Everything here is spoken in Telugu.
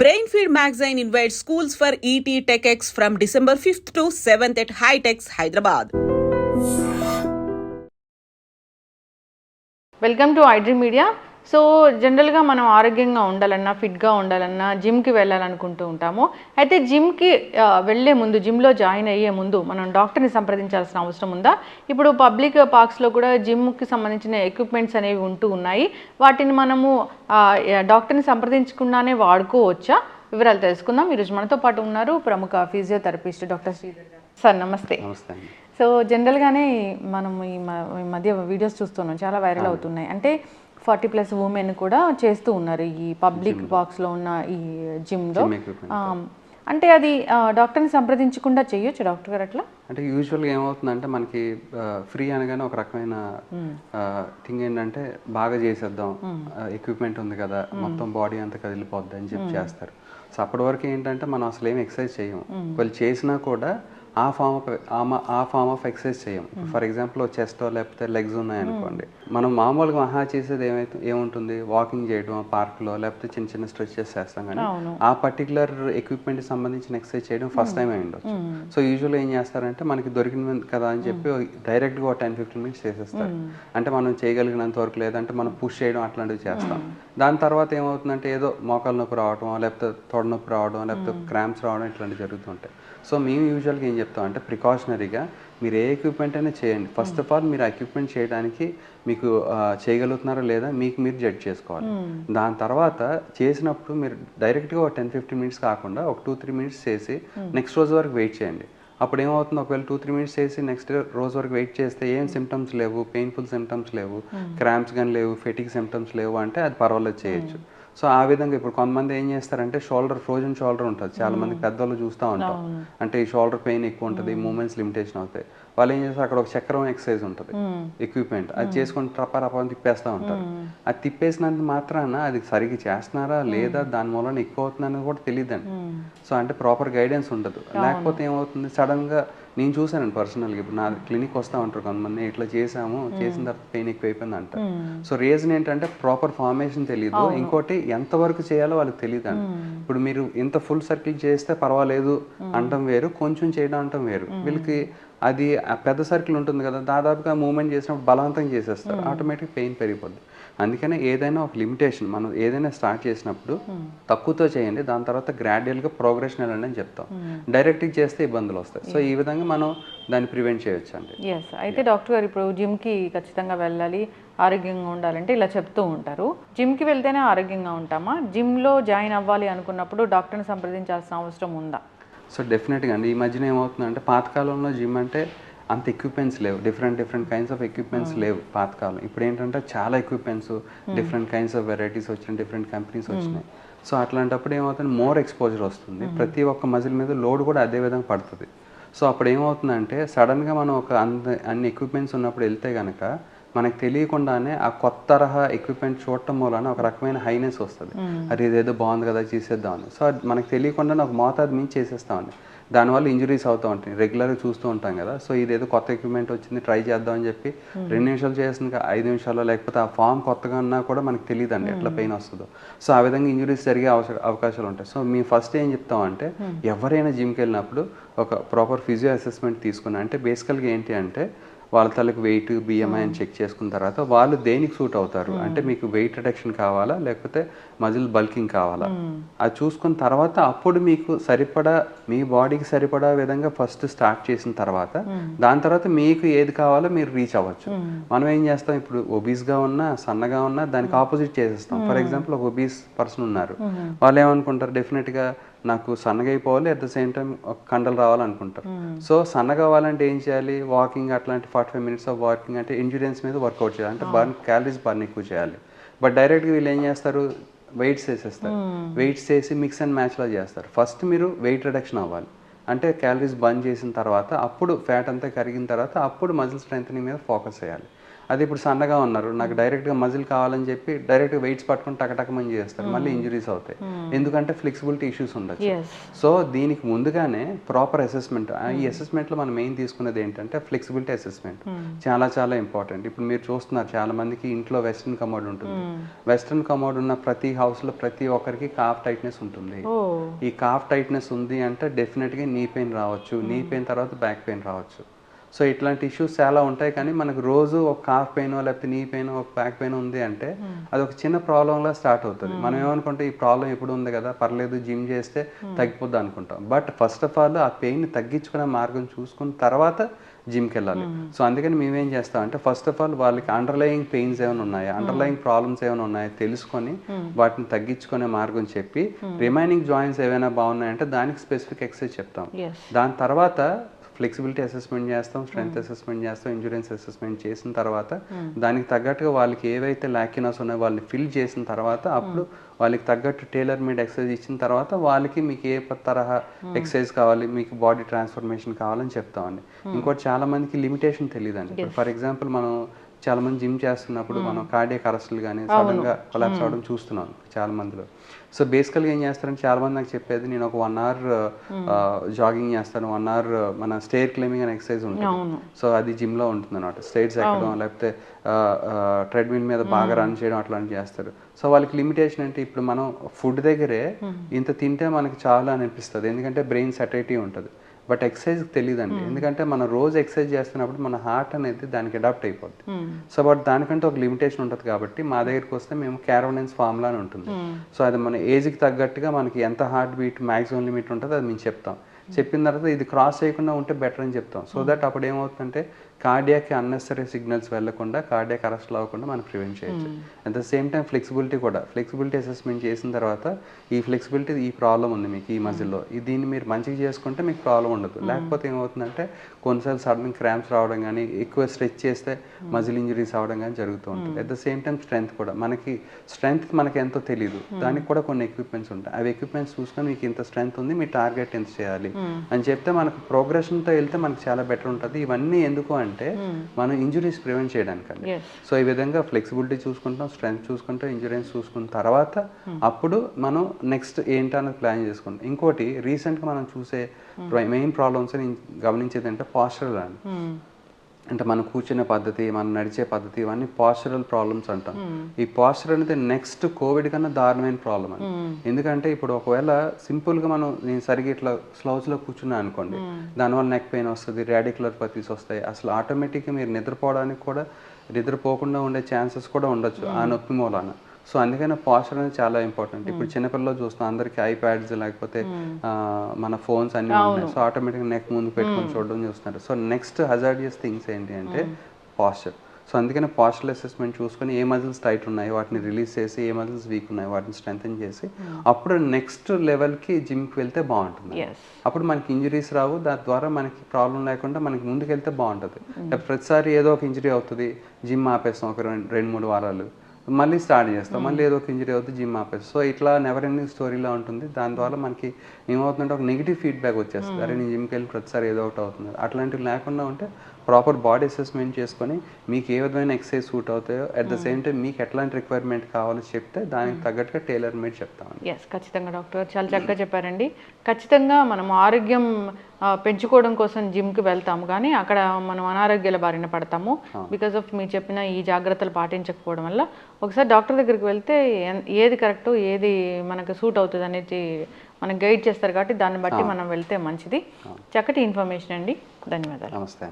Brainfield magazine invites schools for ET TechX from December 5th to 7th at High Techs, Hyderabad. Welcome to iDream Media. So జనరల్గా మనం ఆరోగ్యంగా ఉండాలన్నా ఫిట్గా ఉండాలన్నా జిమ్కి వెళ్ళాలనుకుంటూ ఉంటాము. అయితే జిమ్కి వెళ్ళే ముందు జిమ్లో జాయిన్ అయ్యే ముందు మనం డాక్టర్ని సంప్రదించాల్సిన అవసరం ఉందా? ఇప్పుడు పబ్లిక్ పార్క్స్లో కూడా జిమ్కి సంబంధించిన ఎక్విప్మెంట్స్ అనేవి ఉంటూ ఉన్నాయి. వాటిని మనము డాక్టర్ని సంప్రదించకుండానే వాడుకోవచ్చా? వివరాలు తెలుసుకుందాం. ఈరోజు మనతో పాటు ఉన్నారు ప్రముఖ ఫిజియోథెరపిస్ట్ డాక్టర్ శ్రీధర్ సార్ నమస్తే. నమస్తే సో జనరల్గానే మనం ఈ మధ్య వీడియోస్ చూస్తున్నాం. చాలా వైరల్ అవుతున్నాయి. అంటే ఫార్టీ ప్లస్ ఉమెన్ కూడా చేస్తూ ఉన్నారు ఈ పబ్లిక్ బాక్స్లో ఉన్న ఈ జిమ్లో. అంటే అది డాక్టర్ని సంప్రదించకుండా చేయొచ్చు డాక్టర్ గారు అట్లా? అంటే యూజువల్గా ఏమవుతుందంటే మనకి ఫ్రీ అనగానే ఒక రకమైన థింగ్ ఏంటంటే బాగా చేసేద్దాం. ఎక్విప్మెంట్ ఉంది కదా మొత్తం బాడీ అంతా కదిలిపోద్ది అని చెప్పి చేస్తారు. సో అప్పటి వరకు ఏంటంటే మనం అసలు ఏం ఎక్సర్సైజ్ చేయము వాళ్ళు చేసినా కూడా ఆ ఫామ్ ఆఫ్ ఆ ఫామ్ ఆఫ్ ఎక్సర్సైజ్ చేయం. ఫర్ ఎగ్జాంపుల్ చెస్ట్ లేకపోతే లెగ్స్ ఉన్నాయనుకోండి. మనం మామూలుగా మహా చేసేది ఏమైతే ఏముంటుంది? వాకింగ్ చేయడం పార్క్లో లేకపోతే చిన్న చిన్న స్ట్రెచెస్ చేస్తాం కానీ ఆ పర్టికులర్ ఎక్విప్మెంట్ సంబంధించిన ఎక్సర్సైజ్ చేయడం ఫస్ట్ టైం అయి ఉండొచ్చు. సో యూజువల్గా ఏం చేస్తారంటే మనకి దొరికిన కదా అని చెప్పి డైరెక్ట్గా ఒక టెన్ ఫిఫ్టీన్ మినిట్స్ చేసేస్తారు. అంటే మనం చేయగలిగినంత వరకు లేదంటే మనం పుష్ చేయడం అట్లాంటివి చేస్తాం. దాని తర్వాత ఏమవుతుందంటే ఏదో మోకాలు నొప్పి రావడం లేకపోతే తొడ నొప్పి రావడం లేకపోతే క్రాంప్స్ రావడం ఇట్లాంటివి జరుగుతుంటాయి సో మేము యూజువల్గా ఏం చెప్తాం. అంటే ప్రికాషనరీగా మీరు ఏ ఎక్విప్మెంట్ అయినా చేయండి. ఫస్ట్ ఆఫ్ ఆల్ మీరు ఎక్విప్మెంట్ చేయడానికి మీకు చేయగలుగుతున్నారా లేదా మీకు మీరు జడ్జ్ చేసుకోవాలి. దాని తర్వాత చేసినప్పుడు మీరు డైరెక్ట్గా ఒక టెన్ ఫిఫ్టీన్ మినిట్స్ కాకుండా ఒక టూ త్రీ మినిట్స్ చేసి నెక్స్ట్ రోజు వరకు వెయిట్ చేయండి. అప్పుడు ఏమవుతుంది? ఒకవేళ టూ త్రీ మినిట్స్ చేసి నెక్స్ట్ రోజు వరకు వెయిట్ చేస్తే ఏం సిమ్టమ్స్ లేవు? పెయిన్ఫుల్ సిమ్టమ్స్ లేవు? క్రాంప్స్ కానీ లేవు? ఫెటిక్ సిమ్టమ్స్ లేవు అంటే అది పర్వాలేదు చేయొచ్చు. సో ఆ విధంగా ఇప్పుడు కొంతమంది ఏం చేస్తారంటే షోల్డర్ ఫ్రోజన్ షోల్డర్ ఉంటుంది. చాలా మంది పెద్దవాళ్ళు చూస్తూ ఉంటాం అంటే ఈ షోల్డర్ పెయిన్ ఎక్కువ ఉంటుంది మూమెంట్స్ లిమిటేషన్ అవుతాయి. వాళ్ళు ఏం చేస్తారు? అక్కడ ఒక చక్రం ఎక్సర్సైజ్ ఉంటుంది. ఎక్విప్మెంట్ అది చేసుకొని రప్ప రప్ప అని తిప్పేస్తూ ఉంటారు. అది తిప్పేసినంత మాత్రాన అది సరిగ్గా చేస్తున్నారా? లేదా దాని మూలన ఎక్కువ అవుతుందని కూడా తెలియదండి సో అంటే ప్రాపర్ గైడెన్స్ ఉండదు లేకపోతే ఏమవుతుంది? సడన్గా నేను చూసానండి పర్సనల్గా ఇప్పుడు నా క్లినిక్ వస్తూ ఉంటారు కొంతమంది. ఇట్లా చేసాము చేసిన తర్వాత పెయిన్ ఎక్కువ అయిపోయింది అంటారు సో రీజన్ ఏంటంటే ప్రాపర్ ఫార్మేషన్ తెలియదు ఇంకోటి ఎంత వరకు చేయాలో వాళ్ళకి తెలియదు అండి ఇప్పుడు మీరు ఇంత ఫుల్ సర్కిల్ చేస్తే పర్వాలేదు అంటం వేరు. కొంచెం చేయడం అంటం వేరు. వీళ్ళకి అది పెద్ద సర్కిల్ ఉంటుంది కదా దాదాపుగా మూమెంట్ చేసినప్పుడు బలవంతం చేసేస్తారు. ఆటోమేటిక్ పెయిన్ పెరిగిపోద్ది. అందుకనే ఏదైనా ఒక లిమిటేషన్ మనం ఏదైనా స్టార్ట్ చేసినప్పుడు తక్కువతో చేయండి దాని తర్వాత గ్రాడ్యువల్గా ప్రోగ్రెషన్ వెళ్ళండి అని చెప్తాం. డైరెక్ట్గా చేస్తే ఇబ్బందులు వస్తాయి. సో ఈ విధంగా మనం దాన్ని ప్రివెంట్ చేయొచ్చు అండి. ఎస్ అయితే డాక్టర్ గారు ఇప్పుడు జిమ్కి ఖచ్చితంగా వెళ్ళాలి ఆరోగ్యంగా ఉండాలంటే ఇలా చెప్తూ ఉంటారు. జిమ్కి వెళ్తేనే ఆరోగ్యంగా ఉంటామా? జిమ్లో జాయిన్ అవ్వాలి అనుకున్నప్పుడు డాక్టర్ని సంప్రదించాల్సిన అవసరం ఉందా? సో డెఫినెట్గా అండి. ఈ మధ్యన ఏమవుతుందంటే పాతకాలంలో జిమ్ అంటే అంత ఎక్విప్మెంట్స్ లేవు. Different different kinds of equipments లేవు పాతకాలం. ఇప్పుడు ఏంటంటే చాలా equipments different kinds of varieties వచ్చినాయి డిఫరెంట్ కంపెనీస్ వచ్చినాయి. సో అట్లాంటప్పుడు ఏమవుతుంది మోర్ ఎక్స్పోజర్ వస్తుంది. ప్రతి ఒక్క మజిల్ మీద లోడ్ కూడా అదే విధంగా పడుతుంది. సో అప్పుడు ఏమవుతుందంటే సడన్గా మనం ఒక అంద అన్ని ఎక్విప్మెంట్స్ ఉన్నప్పుడు వెళ్తే కనుక మనకు తెలియకుండానే ఆ కొత్త తరహా ఎక్విప్మెంట్ చూడటం వలన ఒక రకమైన హైనెస్ వస్తుంది. అది ఇదేదో బాగుంది కదా చేసేద్దామని సో అది మనకు తెలియకుండానే ఒక మోతాదు మించి చేసేస్తామని దానివల్ల ఇంజరీస్ అవుతూ ఉంటాయి. రెగ్యులర్గా చూస్తూ ఉంటాం కదా. సో ఇదేదో కొత్త ఎక్విప్మెంట్ వచ్చింది ట్రై చేద్దామని చెప్పి రెండు నిమిషాలు చేసిన ఐదు నిమిషాలు లేకపోతే ఆ ఫామ్ కొత్తగా ఉన్నా కూడా మనకు తెలియదండి ఎట్లా పెయిన్ వస్తుందో. సో ఆ విధంగా ఇంజరీస్ జరిగే అవకాశాలు ఉంటాయి. సో మేము ఫస్ట్ ఏం చెప్తామంటే ఎవరైనా జిమ్కి వెళ్ళినప్పుడు ఒక ప్రాపర్ ఫిజియో అసెస్మెంట్ తీసుకున్నా అంటే బేసికల్గా ఏంటి అంటే వాళ్ళ తలకు వెయిట్ బిఎంఐ అని చెక్ చేసుకున్న తర్వాత వాళ్ళు దేనికి సూట్ అవుతారు? అంటే మీకు వెయిట్ రిడక్షన్ కావాలా? లేకపోతే మజిల్ బల్కింగ్ కావాలా? అది చూసుకున్న తర్వాత అప్పుడు మీకు సరిపడా మీ బాడీకి సరిపడా విధంగా ఫస్ట్ స్టార్ట్ చేసిన తర్వాత దాని తర్వాత మీకు ఏది కావాలో మీరు రీచ్ అవ్వచ్చు. మనం ఏం చేస్తాం? ఇప్పుడు obese గా ఉన్నా సన్నగా ఉన్నా దానికి ఆపోజిట్ చేసేస్తాం. ఫర్ ఎగ్జాంపుల్ ఒక ఒబీస్ పర్సన్ ఉన్నారు. వాళ్ళు ఏమనుకుంటారు? Definite గా నాకు సన్నగా అయిపోవాలి అట్ ద సేమ్ టైం కండలు రావాలనుకుంటారు. సో సన్నగా అవ్వాలంటే ఏం చేయాలి? వాకింగ్ అట్లాంటి forty five minutes of walking అంటే ఎండ్యూరెన్స్ మీద వర్కౌట్ చేయాలి. అంటే బర్న్ క్యాలరీస్ బర్న్ ఎక్కువ చేయాలి. బట్ డైరెక్ట్గా వీళ్ళు ఏం చేస్తారు? వెయిట్స్ వేసేస్తారు. వెయిట్స్ వేసి మిక్స్ అండ్ మ్యాచ్లా చేస్తారు. ఫస్ట్ మీరు వెయిట్ రిడక్షన్ అవ్వాలి. అంటే క్యాలరీస్ బర్న్ చేసిన తర్వాత అప్పుడు ఫ్యాట్ అంతా కరిగిన తర్వాత అప్పుడు మజిల్ స్ట్రెంగ్ మీద ఫోకస్ చేయాలి. అది ఇప్పుడు సన్నగా ఉన్నారు. నాకు డైరెక్ట్గా మజిల్ కావాలని చెప్పి డైరెక్ట్గా వెయిట్స్ పట్టుకుని టకటకమని చేస్తారు మళ్ళీ ఇంజరీస్ అవుతాయి. ఎందుకంటే ఫ్లెక్సిబిలిటీ ఇష్యూస్ ఉండొచ్చు. సో దీనికి ముందుగానే ప్రాపర్ అసెస్మెంట్ ఈ అసెస్మెంట్లో మనం మెయిన్ తీసుకునేది ఏంటంటే ఫ్లెక్సిబిలిటీ అసెస్మెంట్. చాలా చాలా ఇంపార్టెంట్. ఇప్పుడు మీరు చూస్తున్నారు చాలా మందికి ఇంట్లో వెస్ట్రన్ కమోడ్ ఉంటుంది. వెస్ట్రన్ కమోడ్ ఉన్న ప్రతి హౌస్లో ప్రతి ఒక్కరికి కాఫ్ టైట్నెస్ ఉంటుంది. ఈ కాఫ్ టైట్నెస్ ఉంది అంటే డెఫినెట్గా నీ పెయిన్ రావచ్చు. నీ పెయిన్ తర్వాత బ్యాక్ పెయిన్ రావచ్చు. సో ఇట్లాంటి ఇష్యూస్ చాలా ఉంటాయి. కానీ మనకు రోజు ఒక కాఫ్ పెయిన్ లేకపోతే నీ పెయిన్ ఒక బ్యాక్ పెయిన్ ఉంది అంటే అది ఒక చిన్న ప్రాబ్లంలా స్టార్ట్ అవుతుంది. మనం ఏమనుకుంటే ఈ ప్రాబ్లం ఎప్పుడు ఉంది కదా పర్లేదు జిమ్ చేస్తే తగ్గిపోద్ది అనుకుంటాం. బట్ ఫస్ట్ ఆఫ్ ఆల్ ఆ పెయిన్ తగ్గించుకునే మార్గం చూసుకున్న తర్వాత జిమ్కి వెళ్ళాలి సో అందుకని మేమేం చేస్తాం అంటే ఫస్ట్ ఆఫ్ ఆల్ వాళ్ళకి అండర్లయింగ్ పెయిన్స్ ఏమైనా ఉన్నాయా? అండర్లయింగ్ ప్రాబ్లమ్స్ ఏమైనా ఉన్నాయా? తెలుసుకొని వాటిని తగ్గించుకునే మార్గం చెప్పి రిమైనింగ్ జాయింట్స్ ఏమైనా బాగున్నాయంటే దానికి స్పెసిఫిక్ ఎక్సర్సైజ్ చెప్తాం. దాని తర్వాత ఫ్లెక్సిబిలిటీ అసెస్మెంట్ చేస్తాం స్ట్రెంత్ అసెస్మెంట్ చేస్తాం ఇంజురెన్స్ అసెస్మెంట్ చేసిన తర్వాత దానికి తగ్గట్టుగా వాళ్ళకి ఏవైతే లాక్యునస్ ఉన్నాయో వాళ్ళని ఫిల్ చేసిన తర్వాత అప్పుడు వాళ్ళకి తగ్గట్టు టైలర్ మేడ్ ఎక్సర్సైజ్ ఇచ్చిన తర్వాత వాళ్ళకి మీకు ఏ తరహా ఎక్సర్సైజ్ కావాలి మీకు బాడీ ట్రాన్స్ఫర్మేషన్ కావాలని చెప్తామండి. ఇంకోటి చాలా మందికి లిమిటేషన్ తెలియదండి ఫర్ ఎగ్జాంపుల్ మనం చాలా మంది జిమ్ చేస్తున్నప్పుడు మనం కార్డియక్ అరెస్టులు కానీ సడన్గా కొలాప్స్ అవడం చూస్తున్నాం చాలా మందిలో. సో బేసికల్గా ఏం చేస్తారంటే చాలా మంది నాకు చెప్పేది నేను ఒక వన్ అవర్ జాగింగ్ చేస్తాను వన్ అవర్ మన స్టేర్ క్లైంబింగ్ అనే ఎక్సర్సైజ్ ఉంటుంది. సో అది జిమ్లో ఉంటుంది అనమాట స్టేట్స్ ఎక్కడం లేకపోతే ట్రెడ్మిల్ మీద బాగా రన్ చేయడం అట్లాంటివి చేస్తారు. సో వాళ్ళకి లిమిటేషన్ అంటే ఇప్పుడు మనం ఫుడ్ దగ్గరే ఇంత తింటే మనకి చాలా అని అనిపిస్తుంది. ఎందుకంటే బ్రెయిన్ సెటైటీ ఉంటుంది. బట్ ఎక్సర్సైజ్ తెలియదండి ఎందుకంటే మనం రోజు ఎక్సర్సైజ్ చేస్తున్నప్పుడు మన హార్ట్ అనేది దానికి అడాప్ట్ అయిపోద్ది. సో బట్ దానికంటే ఒక లిమిటేషన్ ఉంటుంది కాబట్టి మా దగ్గరికి వస్తే మేము క్యారోనెన్స్ ఫార్ములా అని ఉంటుంది. సో అది మన ఏజ్కి తగ్గట్టుగా మనకి ఎంత హార్ట్ బీట్ మ్యాక్సిమం లిమిట్ ఉంటుందో అది మేము చెప్తాం. చెప్పిన తర్వాత ఇది క్రాస్ చేయకుండా ఉంటే బెటర్ అని చెప్తాం. సో దట్ అప్పుడు ఏమవుతుందంటే కార్డియాకి అన్నెసరీ సిగ్నల్స్ వెళ్ళకుండా కార్డియాక్ అరెస్ట్ అవ్వకుండా మనం ప్రివెంట్ చేయొచ్చు. At the same time flexibility కూడా. ఫ్లెక్సిబిలిటీ అసెస్మెంట్ చేసిన తర్వాత ఈ ఫ్లెక్సిబిలిటీ ఈ ప్రాబ్లం ఉంది మీకు ఈ మధ్యలో. ఈ దీన్ని మీరు మంచిగా చేసుకుంటే మీకు ప్రాబ్లం ఉండదు. లేకపోతే ఏమవుతుందంటే కొన్నిసార్లు సడన్ క్రాంప్స్ రావడం కానీ ఎక్కువ స్ట్రెచ్ చేస్తే మజిల్ ఇంజరీస్ అవడం కానీ జరుగుతూ ఉంటుంది at the same time strength కూడా. మనకి స్ట్రెంత్ మనకి ఎంతో తెలియదు దానికి కూడా కొన్ని ఎక్విప్మెంట్స్ ఉంటాయి. అవి ఎక్విప్మెంట్స్ చూసుకొని మీకు ఇంత స్ట్రెంత్ ఉంది మీ టార్గెట్ ఎంత చేయాలి? అని చెప్తే మనకు ప్రోగ్రెషన్తో వెళ్తే మనకి చాలా బెటర్ ఉంటుంది. ఇవన్నీ ఎందుకు అంటే మనం ఇంజురీస్ ప్రివెంట్ చేయడానికండి. సో ఈ విధంగా ఫ్లెక్సిబిలిటీ చూసుకుంటాం స్ట్రెంత్ చూసుకుంటాం ఇంజురెన్స్ చూసుకున్న తర్వాత అప్పుడు మనం నెక్స్ట్ ఏంటన్నది ప్లాన్ చేసుకుంటాం. ఇంకోటి రీసెంట్గా మనం చూసే మెయిన్ ప్రాబ్లమ్స్ గమనించేది అంటే పాస్చరల్ అని అంటే మనం కూర్చునే పద్ధతి మనం నడిచే పద్ధతి ఇవన్నీ పాస్చరల్ ప్రాబ్లమ్స్ అంటాం. ఈ పాస్చర్ అనేది నెక్స్ట్ కోవిడ్ కన్నా దారుణమైన ప్రాబ్లం అని ఎందుకంటే ఇప్పుడు ఒకవేళ సింపుల్గా మనం నేను సరిగ్గా ఇట్లా స్లౌస్లో కూర్చున్నా అనుకోండి దానివల్ల నెక్ పెయిన్ వస్తుంది రాడికులర్ పతీస్ వస్తాయి. అసలు ఆటోమేటిక్గా మీరు నిద్రపోవడానికి కూడా నిద్రపోకుండా ఉండే ఛాన్సెస్ కూడా ఉండొచ్చు. ఆ నొప్పి మూలాన. సో అందుకనే పాస్చర్ అనేది చాలా ఇంపార్టెంట్ ఇప్పుడు చిన్నపిల్లలు చూస్తున్నాం అందరికి ఐప్యాడ్స్ లేకపోతే ఆ, మన ఫోన్స్ అన్ని ఉన్నాయి. సో ఆటోమేటిక్గా నెక్ ముందు పెట్టుకొని చూడడం చూస్తున్నారు. సో నెక్స్ట్ హజార్డియస్ థింగ్స్ ఏంటి అంటే పాస్చర్ సో అందుకనే పాస్చర్ అసెస్మెంట్ చూసుకొని ఏ మజిల్స్ టైట్ ఉన్నాయి వాటిని రిలీజ్ చేసి ఏ మజిల్స్ వీక్ ఉన్నాయి వాటిని స్ట్రెంగ్ చేసి అప్పుడు నెక్స్ట్ లెవెల్కి జిమ్కి వెళ్తే బాగుంటుంది. అప్పుడు మనకి ఇంజరీస్ రావు దాని ద్వారా మనకి ప్రాబ్లం లేకుండా మనకి ముందుకెళ్తే బాగుంటుంది. అంటే ప్రతిసారి ఏదో ఒక ఇంజరీ అవుతుంది జిమ్ ఆపేస్తాం ఒక రెండు రెండు మూడు వారాలు. మళ్ళీ స్టార్ట్ చేస్తాం. మళ్ళీ ఏదో ఒక ఇంజరీ అవుతుంది జిమ్ ఆపేస్తాం. సో ఇట్లా నెవర్ ఎండింగ్ స్టోరీలా ఉంటుంది. దాని ద్వారా మనకి ఏమవుతుందంటే ఒక నెగిటివ్ ఫీడ్బ్యాక్ వచ్చేస్తుంది. అరే నేను జిమ్కి వెళ్ళి ప్రతిసారి ఏదో ఒకటి అవుతుంది. అట్లాంటివి లేకుండా ఉంటే ప్రాపర్ బాడీ అసెస్మెంట్ చేసుకొని మీకు ఏ విధమైన ఎక్సర్సైజ్ సూట్ అవుతాయో అట్ ద సేమ్ టైం మీకు ఎట్లాంటి రిక్వైర్మెంట్ కావాలో చెప్తే దానికి తగ్గట్టుగా టైలర్ మేడ్ చెప్తామండి. ఎస్ ఖచ్చితంగా డాక్టర్ చాలా చక్కగా చెప్పారండి. ఖచ్చితంగా మనం ఆరోగ్యం పెంచుకోవడం కోసం జిమ్కి వెళ్తాము కానీ అక్కడ మనం అనారోగ్యాల బారిన పడతాము. బికాస్ ఆఫ్ మీరు చెప్పిన ఈ జాగ్రత్తలు పాటించకపోవడం వల్ల ఒకసారి డాక్టర్ దగ్గరికి వెళ్తే ఏది కరెక్ట్ ఏది మనకు సూట్ అవుతుంది అనేది మనకు గైడ్ చేస్తారు కాబట్టి దాన్ని బట్టి మనం వెళ్తే మంచిది. చక్కటి ఇన్ఫర్మేషన్ అండి. ధన్యవాదాలు. నమస్తే.